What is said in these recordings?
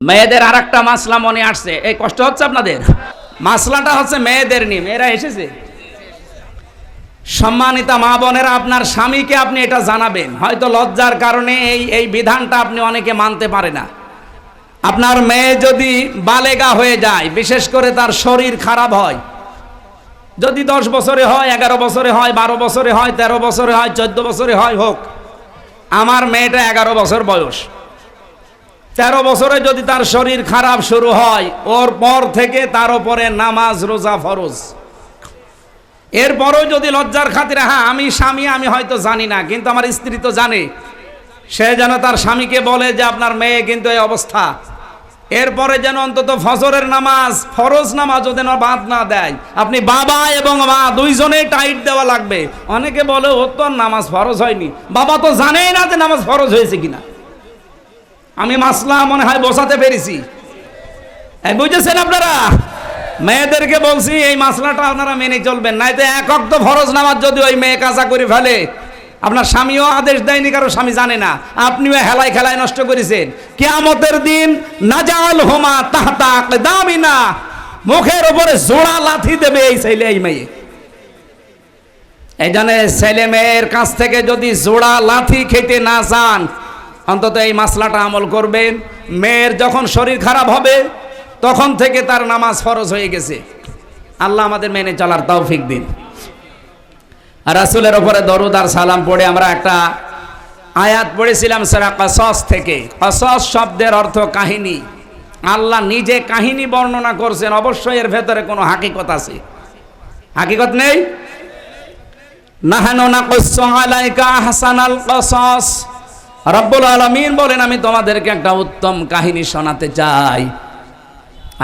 মেয়েদের আর একটা মাসলা মনে আসছে। এই কষ্ট হচ্ছে আপনাদের? মাসলাটা হচ্ছে মেয়েদের নিয়ে মেয়েরা এসেছে? সম্মানিতা মা বোনেরা, আপনার স্বামীকে আপনি এটা জানাবেন। হয়তো লজ্জার কারণে এই এই বিধানটা আপনি অনেকে মানতে পারে না। আপনার মেয়ে যদি বালেগা হয়ে যায়, বিশেষ করে তার শরীর খারাপ হয়, যদি দশ বছরে হয়, এগারো বছরে হয়, বারো বছরে হয়, তেরো বছরে হয়, চোদ্দ বছরে হয়, হোক, আমার মেয়েটা এগারো বছর বয়স। তেরো বছরে যদি তার শরীর খারাপ শুরু হয়, ওর পর থেকে তার উপরে নামাজ, রোজা ফরজ। এরপরও যদি লজ্জার খাতিরে হ্যাঁ আমি স্বামী, আমি হয়তো জানি না, কিন্তু আমার স্ত্রী তো জানে। সে যেন তার স্বামীকে বলে যে, আপনার মেয়ে কিন্তু এই অবস্থা। এরপরে যেন অন্তত ফজরের নামাজ, ফরজ নামাজও যেন বাদ না দেয়। আপনি বাবা এবং মা দুইজনেই টাইট দেওয়া লাগবে। অনেকে বলে ও তো নামাজ ফরজ হয়নি। বাবা তো জানেই না যে নামাজ ফরজ হয়েছে কিনা। আমি মাসলা মনে হয় বসাতে পেরেছি। বুঝেছেন আপনারা? মেয়েদেরকে বলছি, এই মাসলাটা আপনারা মেনে চলবেন নাই তো এক অক্ত ফরজ নামাজ যদি ওই মেয়ে কাজা করে ফেলে, আপনার স্বামীও আদেশ দেয়নি, কারও স্বামী জানে না, আপনিও হেলায় খেলায় নষ্ট করেছেন। কেয়ামতের দিন, নাজাল হোমা তাহতা দামি না মুখের ওপরে জোড়া লাথি দেবে এই ছেলে, এই মেয়ে। এই জন্য ছেলে মেয়ের কাছ থেকে যদি জোড়া লাথি খেতে না চান অন্তত এই মাসলাটা আমল করবেন। মেয়ের যখন শরীর খারাপ হবে, তখন থেকে তার নামাজ ফরজ হয়ে গেছে। আল্লাহ আমাদের মেনে চলার তৌফিক দিন। রাসুলের ওপরে দরুদ আর সালাম পড়ে আমরা একটা আয়াত পড়েছিলাম সেরা কসস থেকে। কসস শব্দের অর্থ কাহিনী। আল্লাহ নিজে কাহিনী বর্ণনা করছেন, অবশ্যই এর ভেতরে কোনো হাকিকত আছে। হাকিকত নেই? নাহানো না আলাইকা হাসানাল কসস। রব্বুল আলমিন বলেন, আমি তোমাদেরকে একটা উত্তম কাহিনী শোনাতে চাই।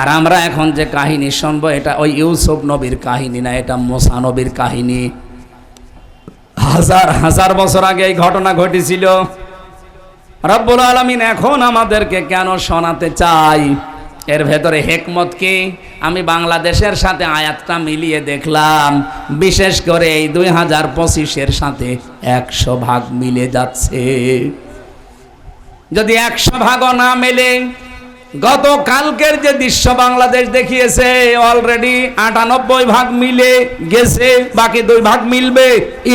আর আমরা এখন যে কাহিনী শুনব, এটা ওই ইউসুফ নবীর কাহিনী না, এটা মোসা নবীর কাহিনী। হাজার হাজার বছর আগে এই ঘটনা ঘটেছিল। রব্বুল আলমিন এখন আমাদেরকে কেন শোনাতে চাই? এর ভেতরে হেকমত কি? আমি বাংলাদেশের সাথে আয়াতটা মিলিয়ে দেখলাম, বিশেষ করে এই দুই হাজার পঁচিশের সাথে একশো ভাগ মিলে যাচ্ছে। যদি একশো ভাগও না মেলে গত কালকের যে দৃশ্য বাংলাদেশ দেখিয়েছে অলরেডি আটানব্বই ভাগ মিলে গেছে, বাকি দুই ভাগ মিলবে,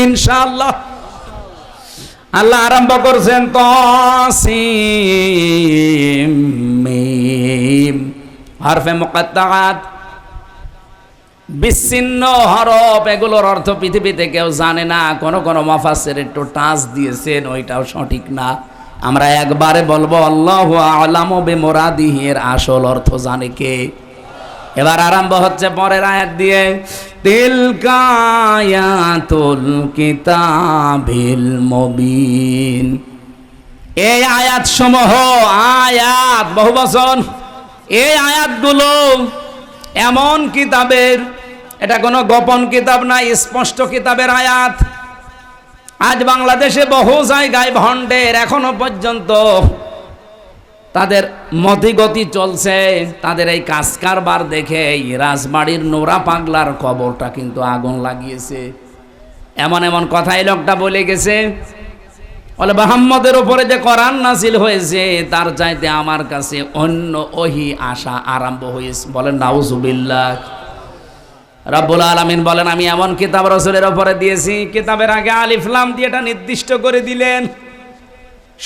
ইনশাআল্লাহ। আল্লাহ আরম্ভ করছেন হরফে মুকাত্তাআত বিচ্ছিন্ন হরফ, এগুলোর অর্থ পৃথিবীতে কেউ জানে না, কোন কোনো মাফাসের একটু টাচ দিয়েছেন, ওইটাও সঠিক না। আমরা একবারে বলব, আল্লাহ আলাম বে মোরাদিহের আসল অর্থ জানে কে? এবার আরম্ভ হচ্ছে পরের আয়াত দিয়ে তিল কায়াতুল কিতাবিল মবিন এই আয়াত সমূহ আয়াত বহু বচন, এই আয়াতগুলো এমন কিতাবের, এটা কোনো গোপন কিতাব না, স্পষ্ট কিতাবের আয়াত। আজ বাংলাদেশে বহু জায়গায় ভণ্ডের এখনও পর্যন্ত তাদের মতিগতি চলছে। তাদের এই কাজ কারবার দেখে রাজবাড়ির নোরা পাগলার কবরটা কিন্তু আগুন লাগিয়েছে। এমন এমন কথাই লোকটা বলে গেছে। বলে, মোহাম্মদের উপরে যে কোরআন নাসিল হয়েছে, তার চাইতে আমার কাছে অন্য ওহি আশা আরম্ভ হয়েছে। বলেন নাউজুবিল্লাহ। রাব্বুল আলামিন বলেন, আমি এমন কিতাব রসুলের ওপরে দিয়েছি, কিতাবের আগে আলিফলাম দিয়ে এটা নির্দিষ্ট করে দিলেন।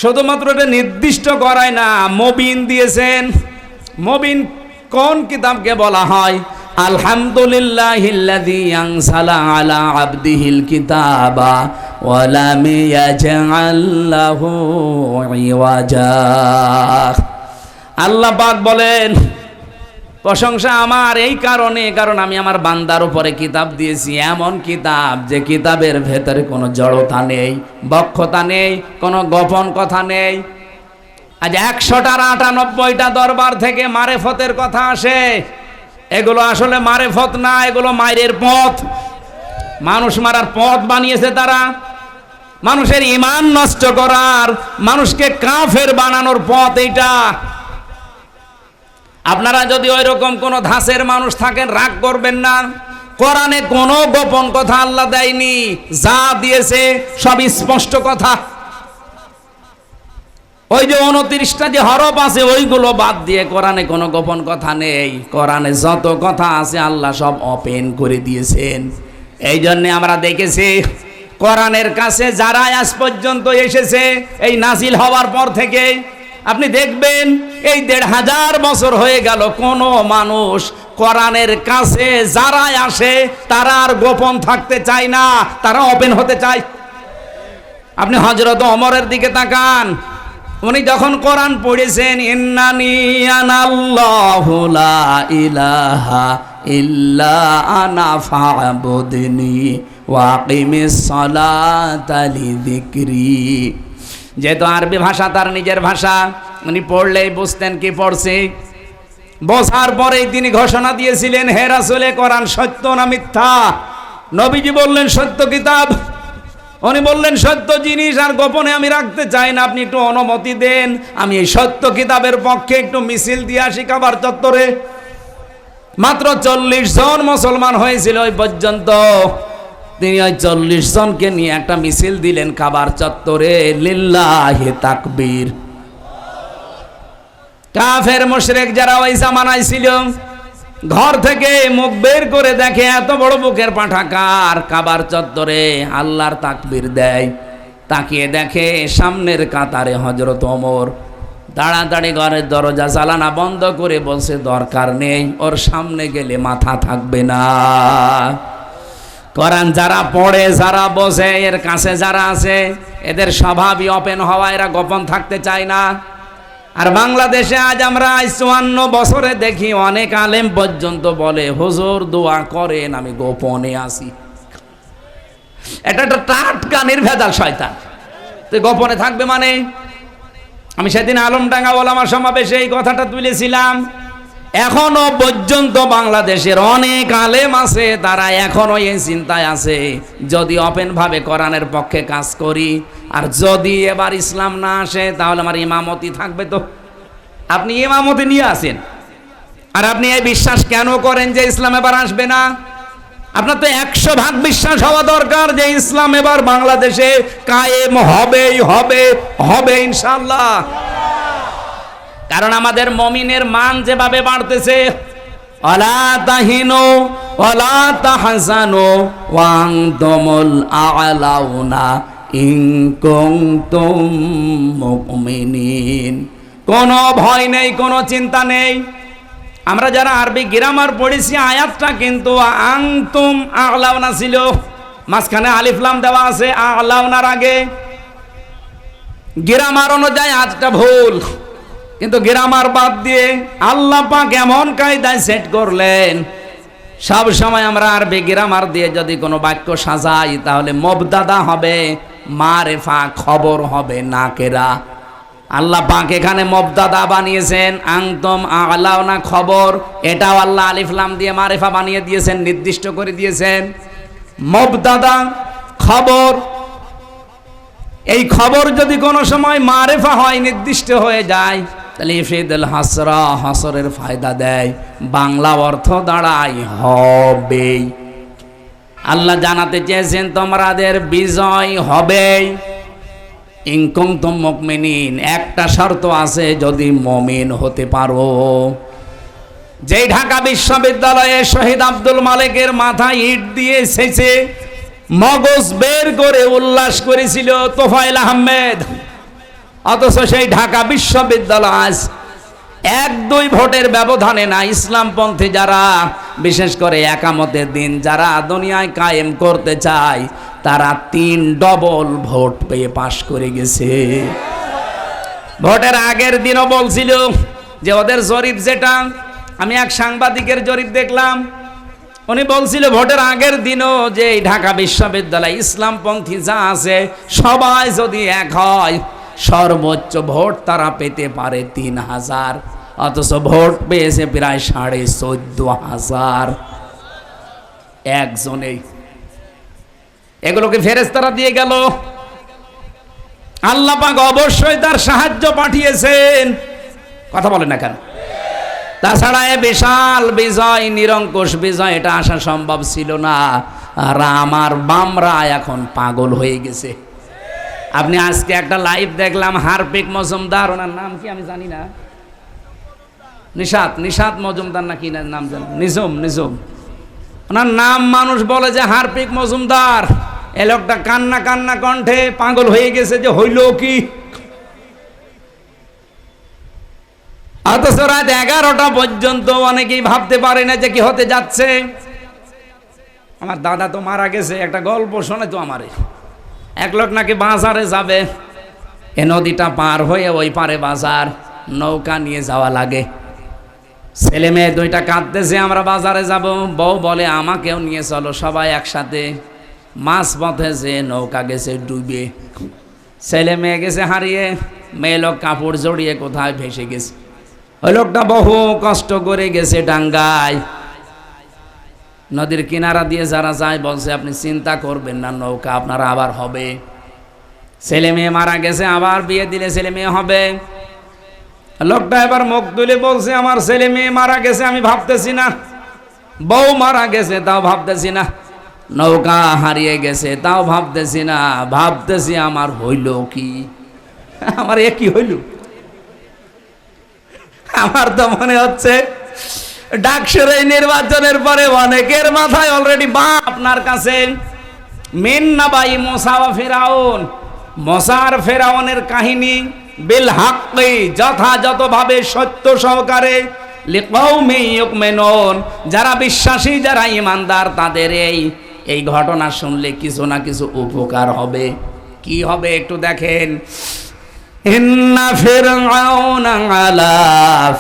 শুধুমাত্র এটা নির্দিষ্ট করায় না, মবিন দিয়েছেন। মবিন কোন কিতাবকে বলা হয়? আলহামদুলিল্লাহিল্লাযী আনসালা আলা আবদিহিল কিতাবা ইওয়াজা। আল্লাহ বলেন প্রশংসা আমার এই কারণে, কারণ আমি আমার বান্দার উপরে কিতাব দিয়েছি। এমন কিতাব যে কিতাবের ভেতরে কোনো জড়তা নেই, বক্ষতা নেই, কোনো গোপন কথা নেই। আজ একশোটার আটানব্বইটা দরবার থেকে মারেফতের কথা আসে। এগুলো আসলে মারেফত না, এগুলো মায়ের পথ। মানুষ মারার পথ বানিয়েছে তারা। মানুষের ইমান নষ্ট করার, মানুষকে কাফের বানানোর পথ এইটা। আপনারা যদি ওই রকম কোনো ধাসের মানুষ থাকেন, রাগ করবেন না। কোরআনে কোনো গোপন কথা আল্লাহ দেয়নি। যা দিয়েছে, সব স্পষ্ট কথা। ওই যে উনত্রিশটা যে হরফ আছে, ওইগুলো বাদ দিয়ে কোরআনে কোনো গোপন কথা নেই। কোরআনে যত কথা আছে, আল্লাহ সব ওপেন করে দিয়েছেন। এই জন্যে আমরা দেখেছি, কোরআনের কাছে যারা আজ পর্যন্ত এসেছে, এই নাজিল হওয়ার পর থেকে আপনি দেখবেন এই দেড় হাজার বছর হয়ে গেল, কোনো মানুষ কোরআনের কাছে যারা আসে, তারা আর গোপন থাকতে চায় না, তারা ওপেন হতে চায়। আপনি হজরত অমরের দিকে তাকান, উনি যখন কোরআন পড়েছেন, ইন্নানি আনাল্লাহু লা ইলাহা ইল্লা আনা ফাবুদনি ওয়াকিমিস সালাতা লিযিকরি যেহেতু আরবি ভাষা, তার নিজের ভাষা, উনি পড়লেই বুঝতেন কি পড়ছে। বসার পরেই তিনি ঘোষণা দিয়েছিলেন, হে রাসূলে, কোরআন সত্য না মিথ্যা? নবীজি বললেন, সত্য কিতাব। উনি বললেন, সত্য জিনিস আর গোপনে আমি রাখতে চাই না, আপনি একটু অনুমতি দেন। আমি এই সত্য কিতাবের পক্ষে একটু মিছিল দিয়ে আসি কাবার চত্বরে। মাত্র চল্লিশ জন মুসলমান হয়েছিল ওই পর্যন্ত। তিনি ওই চল্লিশ জনকে নিয়ে একটা মিছিল দিলেন কাবার চত্বরে, লিল্লাহে তাকবীর। কাফের মুশরিক যারা ওই জামানায় ছিল, ঘর থেকে মুখ বের করে দেখে এত বড় বুকের পাঠাকার কাবার চত্বরে আল্লাহর তাকবীর দেয়। তাকিয়ে দেখে সামনের কাতারে হজরত ওমর। তাড়াতাড়ি ঘরের দরজা চালানা বন্ধ করে বলছে, দরকার নেই, ওর সামনে গেলে মাথা থাকবে না। কোরআন যারা পড়ে, যারা বসে এর কাছে যারা আছে, এদের স্বভাবই ওপেন হওয়া, এরা গোপন থাকতে চায় না। আর বাংলাদেশে আজ আমরা চুয়ান্ন বছরে দেখি, অনেক আলেম পর্যন্ত বলে, হুজুর, দোয়া করেন, আমি গোপনে আসি এটা একটা টাটকা, নির্ভেজাল শয়তান। তুই গোপনে থাকবে মানে? আমি সেদিন আলমডাঙ্গা ওলামা সমাবেশে এই কথাটা তুলেছিলাম। এখনও পর্যন্ত বাংলাদেশের অনেক আলেম আছে, তারা এখনও এই চিন্তায় আছে, যদি ওপেন ভাবে কোরআনের পক্ষে কাজ করি, আর যদি এবার ইসলাম না আসে, তাহলে আমার ইমামতি থাকবে তো? আপনি ইমামতি নিয়ে আসেন আর আপনি এই বিশ্বাস কেন করেন যে ইসলাম এবার আসবে না? আপনার তো একশো ভাগ বিশ্বাস হওয়া দরকার যে ইসলাম এবার বাংলাদেশে কায়েম হবেই হবে হবে ইনশাল্লাহ কারণ আমাদের মমিনের মান যেভাবে বাড়তেছে তাহাসানো ওয়াং কোনো ভয় নেই, কোনো চিন্তা নেই। আমরা যারা আরবি গ্রামার পড়েছি, আয়াতটা কিন্তু আংতুম আলাউনা ছিল। মাঝখানে আলিফলাম দেওয়া আছে, আলাউনার আগে। গ্রামার অনুযায়ী আজটা ভুল। কিন্তু গ্রামার বাদ দিয়ে আল্লাহ পাক এমন কায়দায় সেট করলেন, সব সময় আমরা আরবি গ্রামার দিয়ে যদি কোনো বাক্য সাজাই, তাহলে মবদাদা হবে, মারেফা খবর হবে নাকেরা। আল্লাহ পাক এখানে মবদাদা বানিয়েছেন আংতম আলাও না খবর, এটাও আল্লাহ আলিফলাম দিয়ে মারেফা বানিয়ে দিয়েছেন, নির্দিষ্ট করে দিয়েছেন। মবদাদা খবর, এই খবর যদি কোনো সময় মারেফা হয়, নির্দিষ্ট হয়ে যায় তাহলে ইফিদুল হাসরা, হাসরের ফায়দা দেয়। বাংলা অর্থ দাঁড়ায় হবেই। আল্লাহ জানাতে চেয়েছেন তোমাদের বিজয় হবেই। ইনকম তো মকমিনিন একটা শর্ত আছে, যদি মমিন হতে পারো। যেই ঢাকা বিশ্ববিদ্যালয়ে শহীদ আব্দুল মালিকের মাথায় ইট দিয়ে এসেছে, মগজ বের করে উল্লাস করেছিল তোফাইল আহমেদ। অথচ সেই ঢাকা বিশ্ববিদ্যালয় আজ এক দুই ভোটের ব্যবধানে না, ইসলামপন্থী যারা, বিশেষ করে একামতের দিন যারা দুনিয়ায় কায়েম করতে চায়, তারা তিন ডবল ভোট পেয়ে পাশ করে গেছে। ভোটের আগের দিনও বলছিল যে ওদের জরিপ যেটা, আমি এক সাংবাদিকের জরিপ দেখলাম, উনি বলছিল ভোটের আগের দিনও যে ঢাকা বিশ্ববিদ্যালয় ইসলামপন্থী যা আছে, সবাই যদি এক হয় সর্বোচ্চ ভোট তারা পেতে পারে তিন হাজার। অথচ ভোট পেয়েছে প্রায় সাড়ে চোদ্দ হাজার। একজনেই এগুলোকে ফেরেস্তারা দিয়ে গেল। আল্লাহ পাক অবশ্যই তার সাহায্য পাঠিয়েছেন। কথা বলেন না কেন? তাছাড়া এ বিশাল বিজয়, নিরঙ্কুশ বিজয়, এটা আসা সম্ভব ছিল না। আর আমার বামরা এখন পাগল হয়ে গেছে। আপনি আজকে একটা লাইভ দেখলাম, হারপিক মজুমদার, ওনার নাম কি আমি জানি না। নিষাদ নিশাত মজুমদার না কি নাম জানি। নিজম নিজম ওনার নাম মানুষ বলে যে হারপিক মজুমদার। এ লোকটা কান্না কান্না কণ্ঠে পাগল হয়ে গেছে যে হইল কি? অথচ রাত এগারোটা পর্যন্ত অনেকেই ভাবতে পারে না যে কি হতে যাচ্ছে। আমার দাদা তো মারা গেছে, একটা গল্প শোনে তো আমারে। এক লোক নাকি বাজারে যাবে। এ নদীটা পার হয়ে ওই পারে বাজার, নৌকা নিয়ে যাওয়া লাগে। ছেলে মেয়ে দুইটা কাঁদতেছে, আমরা বাজারে যাব। বউ বলে, আমাকেও নিয়ে চলো সবাই একসাথে। মাছ পথে যে নৌকা গেছে ডুবে। ছেলে মেয়ে গেছে হারিয়ে, মেয়ে লোক কাপড় জড়িয়ে কোথায় ভেসে গেছে। ওই লোকটা বহু কষ্ট করে গেছে ডাঙ্গায়। নদীর কিনারা দিয়ে যারা যায় বলছে, আপনি চিন্তা করবেন না, নৌকা আপনার আবার হবে। ছেলে মেয়ে মারা গেছে, আবার বিয়ে দিলে ছেলে মেয়ে হবে। লোকটা এবার মুখ তুলে বলছে, আমার ছেলে মেয়ে মারা গেছে, আমি ভাবতেছি না। বউ মারা গেছে, তাও ভাবতেছি না। নৌকা হারিয়ে গেছে, তাও ভাবতেছি না। ভাবতেছি আমার হইল কি? আমার এ কি হইল? আমার তো মনে হচ্ছে ডাকসুর এই নির্বাচনের পরে অনেকের মাথায় অলরেডি বা আপনার কাছে। মেন না বাই মোসা বা ফেরাউন। মশার ফেরাউনের কাহিনী বিল হাক্কি যথাযথভাবে সত্য সহকারে যারা বিশ্বাসী, যারা ইমানদার, তাদের এই এই ঘটনা শুনলে কিছু না কিছু উপকার হবে। কি হবে একটু দেখেন। আলা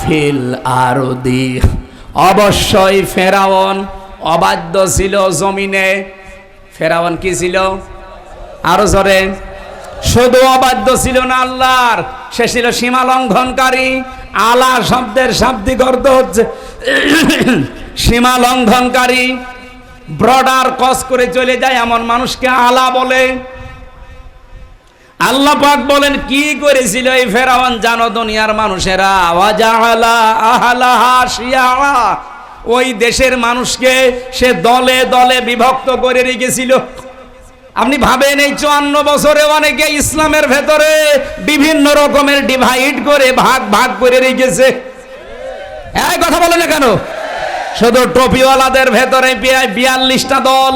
ফিল আরদি। অবশ্যই ফেরাউন অবাধ্য ছিল জমিনে। ফেরাউন কি ছিল? আরও জোরে। শুধু অবাধ্য ছিল না আল্লাহর, সে ছিল সীমা লঙ্ঘনকারী। আলা শব্দের শাব্দিক অর্থ হচ্ছে সীমা লঙ্ঘনকারী। ব্রডার কস করে চলে যায় এমন মানুষকে আলা বলে। আল্লাহ পাক বলেন, কি করেছিল এই ফেরাউন জানো দুনিয়ার মানুষেরা ওই দেশের মানুষকে সে দলে দলে বিভক্ত করে রেখেছিল। আপনি ভাবেন, এই চুয়ান্ন বছরে অনেকে ইসলামের ভেতরে বিভিন্ন রকমের ডিভাইড করে, ভাগ ভাগ করে রেখেছে। এই কথা বলে না কেন? শুধু টপিওয়ালাদের ভেতরে বিয়াল্লিশটা দল,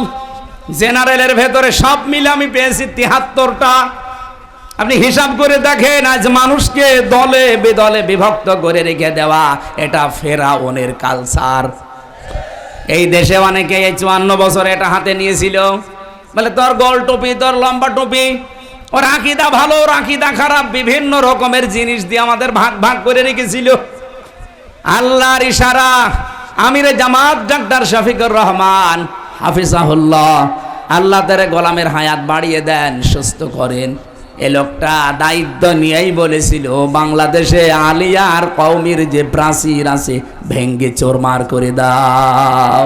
জেনারেলের ভেতরে সব মিলে আমি পেয়েছি তিহাত্তরটা। আপনি হিসাব করে দেখেন, আজ মানুষকে দলে বেদলে বিভক্ত করে রেখে দেওয়া এটা ফেরা ফেরাউনের কালচার এই দেশে অনেকে এই চুয়ান্ন বছর এটা হাতে নিয়েছিল। বলে, তোর গোল টুপি, তোর লম্বা টুপি, ওর আকিদা ভালো, ওর আকিদা খারাপ, বিভিন্ন রকমের জিনিস দিয়ে আমাদের ভাগ ভাগ করে রেখেছিল। আল্লাহর ইশারা, আমিরে জামাত ডাক্তার শফিকুর রহমান হাফিজাহুল্লাহ, আল্লাহ তারে গোলামের হায়াত বাড়িয়ে দেন, সুস্থ করেন। এ লোকটা দায়িত্ব নিয়েই বলেছিল বাংলাদেশে আলিয়ার কৌমির যে প্রাচীর আছে, ভেঙ্গে চোর মার করে দাও।